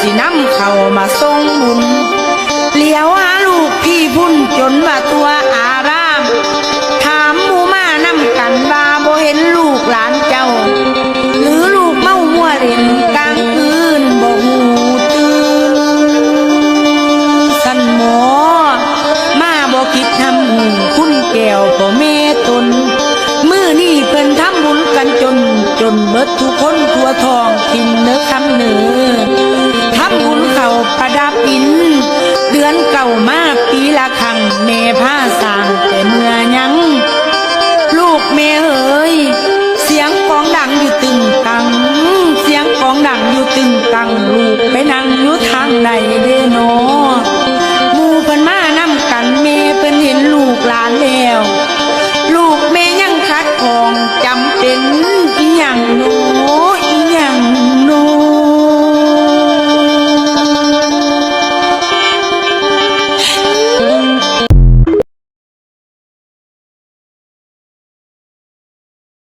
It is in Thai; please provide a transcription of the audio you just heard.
สินำเข้ามาทรงบุญเลี้ยวหาลูกพี่พุ่นจนว่าตัวอาราม ถามหมูมานำกันว่าบ่เห็นลูกหลานเจ้า หรือลูกเมามัวเล่นกลางคืนบ่หูตื่นสันหมอ มาบ่คิดทำหูคุณแก้วบ่เมตนมือนี่เพิ่นทำบุญกันจน จนเบิดทุกคนทั่วทองกินเนื้อคำ